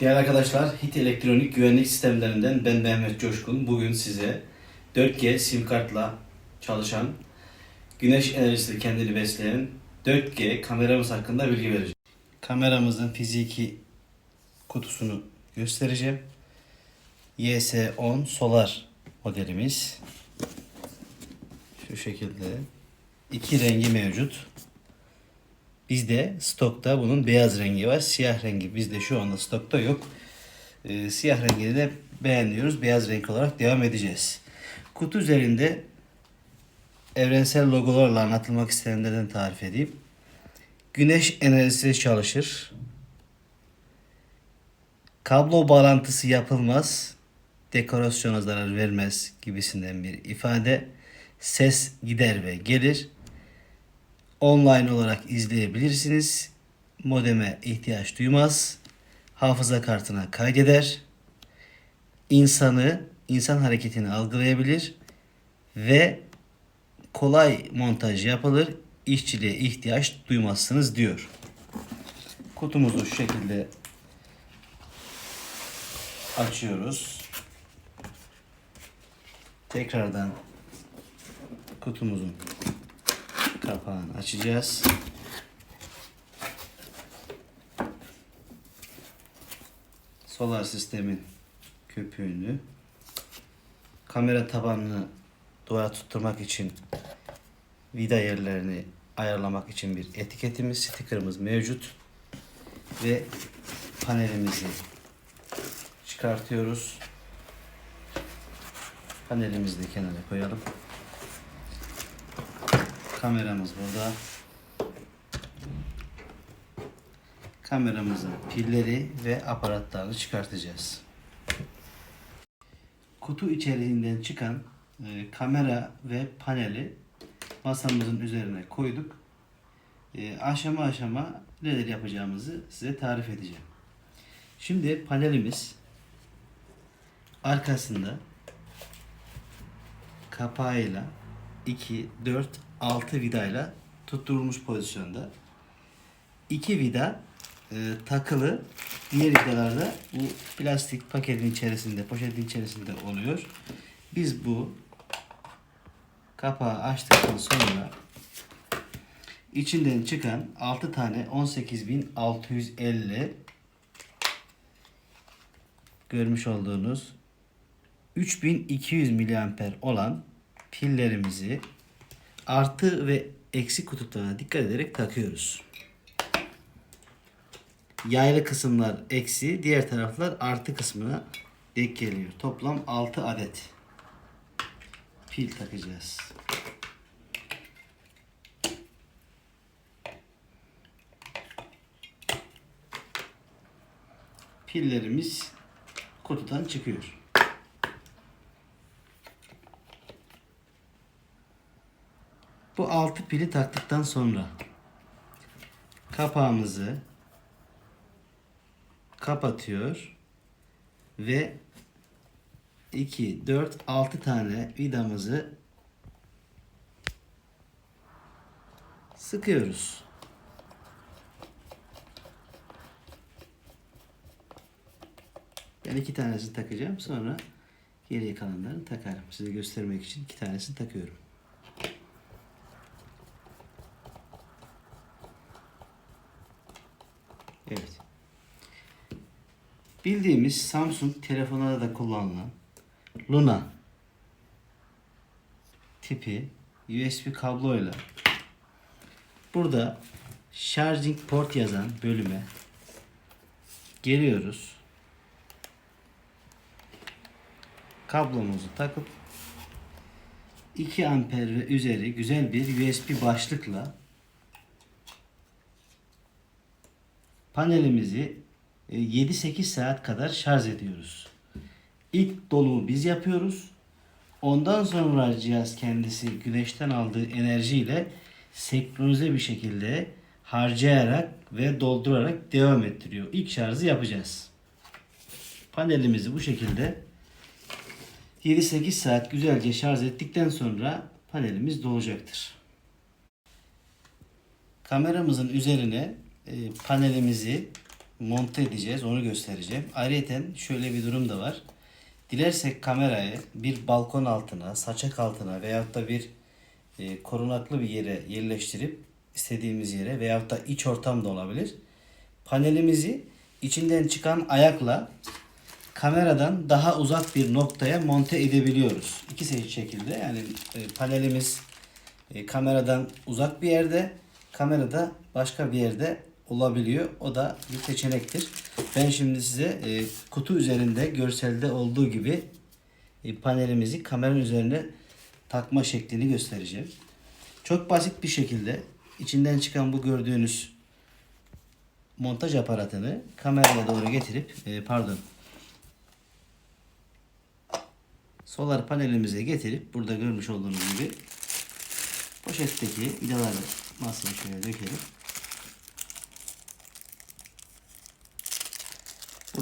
Değerli arkadaşlar, HIT Elektronik Güvenlik Sistemlerinden ben Mehmet Coşkun. Bugün size 4G sim kartla çalışan, güneş enerjisiyle kendini besleyen 4G kameramız hakkında bilgi vereceğim. Kameramızın fiziki kutusunu göstereceğim. YS10 Solar modelimiz. Şu şekilde. iki rengi mevcut. Bizde stokta bunun beyaz rengi var. Siyah rengi bizde şu anda stokta yok. Ee, siyah rengini de beğeniyoruz. Beyaz renk olarak devam edeceğiz. Kutu üzerinde evrensel logolarla anlatılmak isteyenlerden tarif edeyim. Güneş enerjisi çalışır. Kablo bağlantısı yapılmaz. Dekorasyona zarar vermez gibisinden bir ifade. Ses gider ve gelir online olarak izleyebilirsiniz. Modeme ihtiyaç duymaz. Hafıza kartına kaydeder. İnsanı, insan hareketini algılayabilir ve kolay montaj yapılır. İşçiliğe ihtiyaç duymazsınız diyor. Kutumuzu şu şekilde açıyoruz. Tekrardan kutumuzun kapağını açacağız. Solar sistemin köpüğünü kamera tabanını duvara tutturmak için vida yerlerini ayarlamak için bir etiketimiz, stickerımız mevcut ve panelimizi çıkartıyoruz. Panelimizi de kenara koyalım. Kameramız burada. Kameramızın pilleri ve aparatlarını çıkartacağız. Kutu içerisinden çıkan e, kamera ve paneli masamızın üzerine koyduk. E, aşama aşama neler yapacağımızı size tarif edeceğim. Şimdi panelimiz arkasında kapağıyla 2, 4, 6 vidayla tutturulmuş pozisyonda. 2 vida e, takılı. Diğer vidalarda bu plastik paketin içerisinde, poşetin içerisinde oluyor. Biz bu kapağı açtıktan sonra içinden çıkan 6 tane 18650 görmüş olduğunuz 3200 miliamper olan pillerimizi artı ve eksi kutuplarına dikkat ederek takıyoruz. Yaylı kısımlar eksi, diğer taraflar artı kısmına denk geliyor. Toplam 6 adet pil takacağız. Pillerimiz kutudan çıkıyor. Bu altı pili taktıktan sonra kapağımızı kapatıyor ve 2, 4, 6 tane vidamızı sıkıyoruz. Ben iki tanesini takacağım sonra geriye kalanlarını takarım. Size göstermek için iki tanesini takıyorum. Bildiğimiz Samsung telefonlarda da kullanılan Luna tipi USB kabloyla burada charging port yazan bölüme geliyoruz. Kablomuzu takıp 2 amper ve üzeri güzel bir USB başlıkla panelimizi 7-8 saat kadar şarj ediyoruz. İlk dolumu biz yapıyoruz. Ondan sonra cihaz kendisi güneşten aldığı enerjiyle senkronize bir şekilde harcayarak ve doldurarak devam ettiriyor. İlk şarjı yapacağız. Panelimizi bu şekilde 7-8 saat güzelce şarj ettikten sonra panelimiz dolacaktır. Kameramızın üzerine e, panelimizi monte edeceğiz. Onu göstereceğim. Ayrıca şöyle bir durum da var. Dilersek kamerayı bir balkon altına, saçak altına veyahut da bir e, korunaklı bir yere yerleştirip istediğimiz yere veyahut da iç ortam da olabilir. Panelimizi içinden çıkan ayakla kameradan daha uzak bir noktaya monte edebiliyoruz. İki şekilde yani e, panelimiz e, kameradan uzak bir yerde, kamerada başka bir yerde olabiliyor. O da bir seçenektir. Ben şimdi size e, kutu üzerinde görselde olduğu gibi e, panelimizi kameranın üzerine takma şeklini göstereceğim. Çok basit bir şekilde içinden çıkan bu gördüğünüz montaj aparatını kameraya doğru getirip e, pardon solar panelimize getirip burada görmüş olduğunuz gibi poşetteki vidaları masaya şöyle dökelim.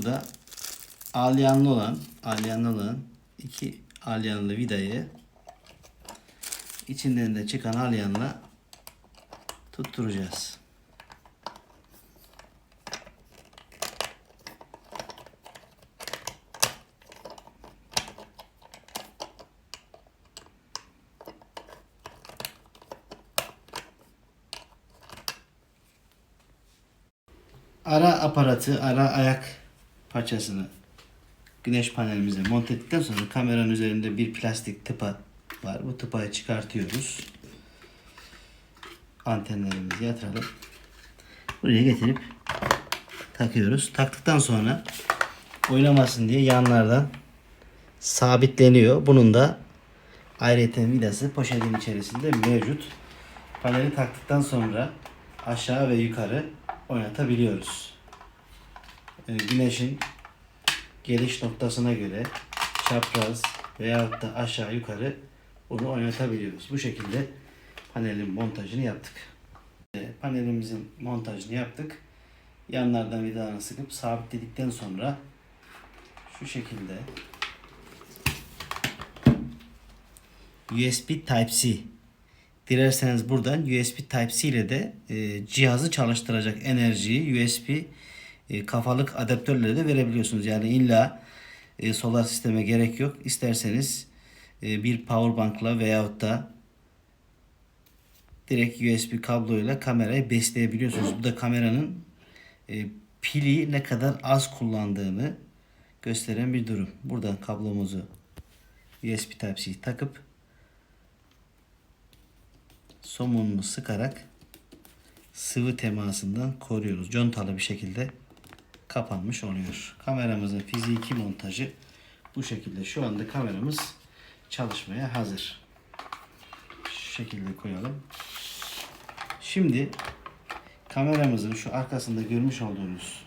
Burada alyanlı olan alyanlı olan iki alyanlı vidayı içinden de çıkan alyanla tutturacağız. Ara aparatı, ara ayak parçasını güneş panelimize monte ettikten sonra kameranın üzerinde bir plastik tıpa var. Bu tıpayı çıkartıyoruz. Antenlerimizi yatıralım. Buraya getirip takıyoruz. Taktıktan sonra oynamasın diye yanlardan sabitleniyor. Bunun da ayrıca vidası poşetin içerisinde mevcut. Paneli taktıktan sonra aşağı ve yukarı oynatabiliyoruz. Ee, Güneşin geliş noktasına göre çapraz veyahut da aşağı yukarı bunu oynatabiliyoruz. Bu şekilde panelin montajını yaptık. Ee, Panelimizin montajını yaptık. Yanlardan vidalarını sıkıp sabitledikten sonra şu şekilde USB Type-C Dilerseniz buradan USB Type-C ile de e, cihazı çalıştıracak enerjiyi USB e, kafalık adaptörle de verebiliyorsunuz. Yani illa e, solar sisteme gerek yok. İsterseniz e, bir power bankla veyahut da direkt USB kabloyla kamerayı besleyebiliyorsunuz. Bu da kameranın pili ne kadar az kullandığını gösteren bir durum. Buradan kablomuzu USB Type-C takıp somununu sıkarak sıvı temasından koruyoruz. Contalı bir şekilde kapanmış oluyor. Kameramızın fiziki montajı bu şekilde. Şu anda kameramız çalışmaya hazır. Şu şekilde koyalım. Şimdi kameramızın şu arkasında görmüş olduğunuz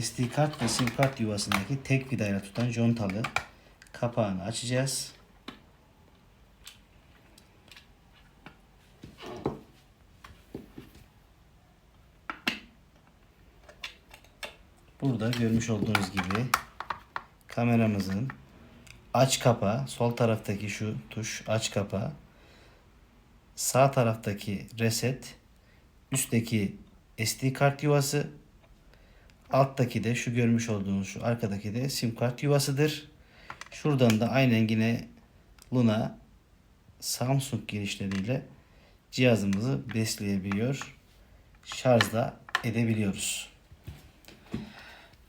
SD kart ve sim kart yuvasındaki tek vidayla tutan contalı kapağını açacağız. Burada görmüş olduğunuz gibi kameramızın aç kapağı, sol taraftaki şu tuş aç kapağı, sağ taraftaki reset, üstteki SD kart yuvası, alttaki de şu görmüş olduğunuz şu arkadaki de sim kart yuvasıdır. Şuradan da aynen yine Luna Samsung girişleriyle cihazımızı besleyebiliyor. Şarjda edebiliyoruz.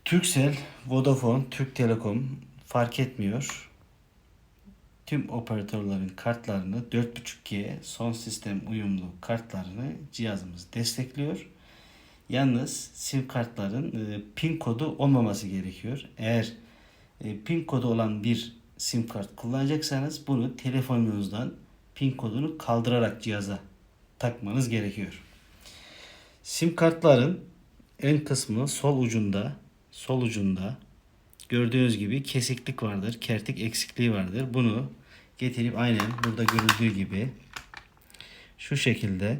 Turkcell, Vodafone, Türk Telekom fark etmiyor. Tüm operatörlerin kartlarını 4.5G son sistem uyumlu kartlarını cihazımız destekliyor. Yalnız sim kartların e, pin kodu olmaması gerekiyor. Eğer e, pin kodu olan bir sim kart kullanacaksanız bunu telefonunuzdan pin kodunu kaldırarak cihaza takmanız gerekiyor. Sim kartların ön kısmı sol ucunda sol ucunda gördüğünüz gibi kesiklik vardır. Kertik eksikliği vardır. Bunu getirip aynen burada görüldüğü gibi şu şekilde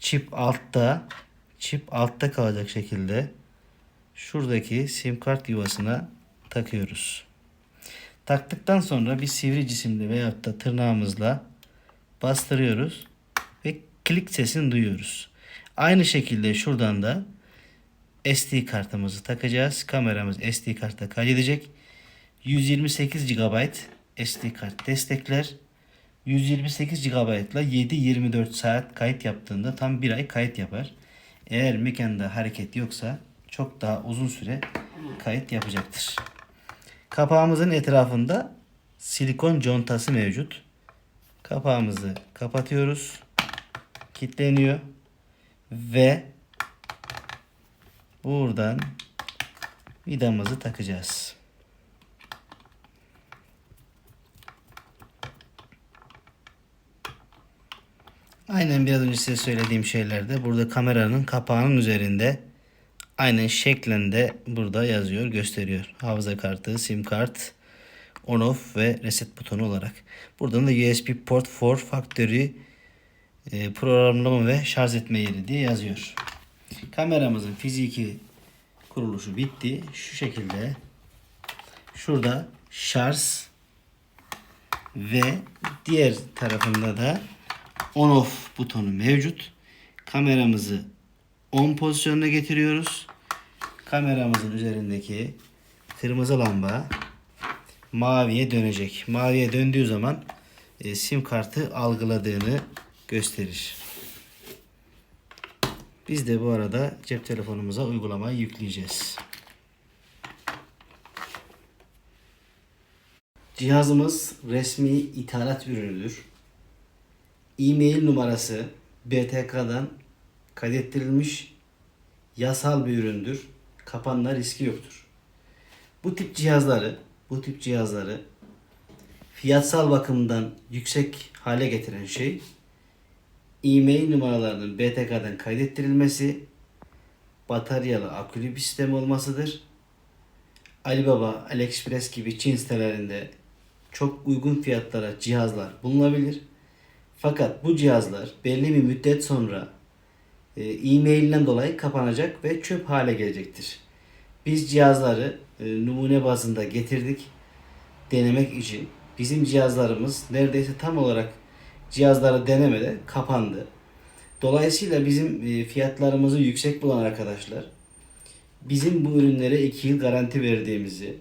çip altta çip altta kalacak şekilde şuradaki sim kart yuvasına takıyoruz. Taktıktan sonra bir sivri cisimle veyahut da tırnağımızla bastırıyoruz ve klik sesini duyuyoruz. Aynı şekilde şuradan da SD kartımızı takacağız. Kameramız SD kartta kaydedecek. 128 GB SD kart destekler. 128 GB ile 7-24 saat kayıt yaptığında tam bir ay kayıt yapar. Eğer mekanda hareket yoksa çok daha uzun süre kayıt yapacaktır. Kapağımızın etrafında silikon contası mevcut. Kapağımızı kapatıyoruz. Kilitleniyor. Ve buradan vidamızı takacağız. Aynen biraz önce size söylediğim şeylerde burada kameranın kapağının üzerinde aynen şeklinde burada yazıyor, gösteriyor. Hafıza kartı, sim kart, on off ve reset butonu olarak. Buradan da USB port for factory e, programlama ve şarj etme yeri diye yazıyor. Kameramızın fiziki kuruluşu bitti. Şu şekilde şurada şarj ve diğer tarafında da on off butonu mevcut. Kameramızı on pozisyonuna getiriyoruz. Kameramızın üzerindeki kırmızı lamba maviye dönecek. Maviye döndüğü zaman e, sim kartı algıladığını gösterir. Biz de bu arada cep telefonumuza uygulamayı yükleyeceğiz. Cihazımız resmi ithalat ürünüdür. E-mail numarası BTK'dan kaydettirilmiş yasal bir üründür. Kapanma riski yoktur. Bu tip cihazları, bu tip cihazları fiyatsal bakımdan yüksek hale getiren şey e-mail numaralarının BTK'dan kaydettirilmesi, bataryalı akülü bir sistem olmasıdır. Alibaba, AliExpress gibi Çin sitelerinde çok uygun fiyatlara cihazlar bulunabilir. Fakat bu cihazlar belli bir müddet sonra e, e-mailden dolayı kapanacak ve çöp hale gelecektir. Biz cihazları e, numune bazında getirdik denemek için. Bizim cihazlarımız neredeyse tam olarak cihazları denemede kapandı. Dolayısıyla bizim e, fiyatlarımızı yüksek bulan arkadaşlar bizim bu ürünlere 2 yıl garanti verdiğimizi,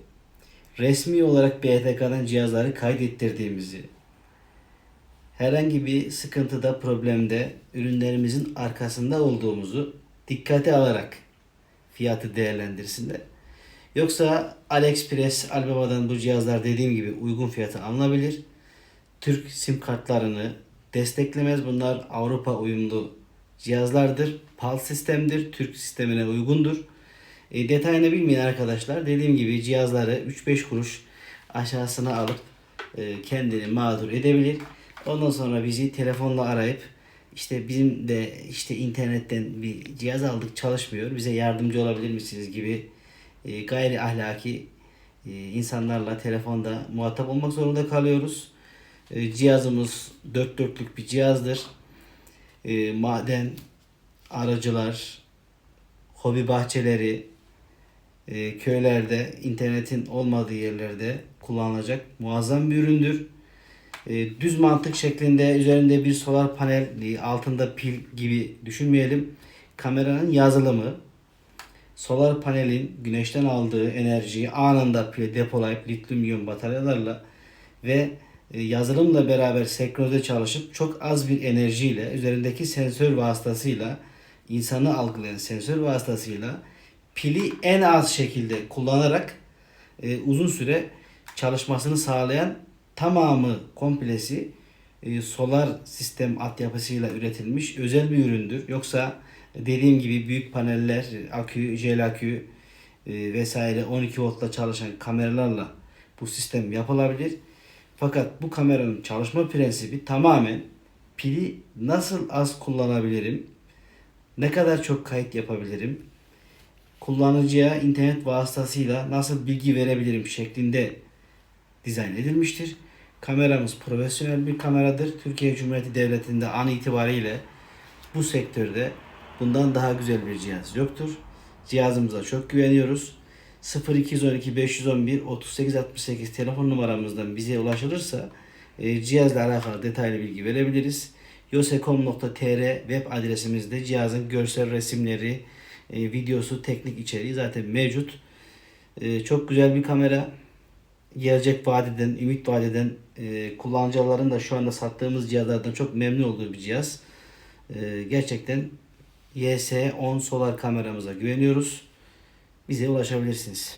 resmi olarak BTK'dan cihazları kaydettirdiğimizi, herhangi bir sıkıntıda, problemde ürünlerimizin arkasında olduğumuzu dikkate alarak fiyatı değerlendirsinler. Yoksa AliExpress, Alibaba'dan bu cihazlar dediğim gibi uygun fiyata alınabilir. Türk sim kartlarını desteklemez. Bunlar Avrupa uyumlu cihazlardır. PAL sistemdir. Türk sistemine uygundur. E, detayını bilmeyen arkadaşlar dediğim gibi cihazları 3-5 kuruş aşağısına alıp e, kendini mağdur edebilir. Ondan sonra bizi telefonla arayıp işte bizim de işte internetten bir cihaz aldık çalışmıyor. Bize yardımcı olabilir misiniz gibi e, gayri ahlaki e, insanlarla telefonda muhatap olmak zorunda kalıyoruz. E, cihazımız dört dörtlük bir cihazdır. E, maden, aracılar, hobi bahçeleri, e, köylerde, internetin olmadığı yerlerde kullanılacak muazzam bir üründür. E, düz mantık şeklinde üzerinde bir solar panel, altında pil gibi düşünmeyelim. Kameranın yazılımı, solar panelin güneşten aldığı enerjiyi anında pile depolayıp lityum iyon bataryalarla ve yazılımla beraber senkronize çalışıp çok az bir enerjiyle üzerindeki sensör vasıtasıyla insanı algılayan sensör vasıtasıyla pili en az şekilde kullanarak e, uzun süre çalışmasını sağlayan tamamı komplesi e, solar sistem altyapısıyla üretilmiş özel bir üründür. Yoksa dediğim gibi büyük paneller, akü, jel akü e, vesaire 12 voltla çalışan kameralarla bu sistem yapılabilir. Fakat bu kameranın çalışma prensibi tamamen pili nasıl az kullanabilirim, ne kadar çok kayıt yapabilirim, kullanıcıya internet vasıtasıyla nasıl bilgi verebilirim şeklinde dizayn edilmiştir. Kameramız profesyonel bir kameradır. Türkiye Cumhuriyeti Devleti'nde an itibariyle bu sektörde bundan daha güzel bir cihaz yoktur. Cihazımıza çok güveniyoruz. 0212 511 3868 telefon numaramızdan bize ulaşılırsa e, cihazla alakalı detaylı bilgi verebiliriz. yosecom.tr web adresimizde cihazın görsel resimleri, e, videosu, teknik içeriği zaten mevcut. E, çok güzel bir kamera. Gelecek vadeden, ümit vadeden e, kullanıcıların da şu anda sattığımız cihazlardan çok memnun olduğu bir cihaz. E, gerçekten YS10 solar kameramıza güveniyoruz. Bize ulaşabilirsiniz.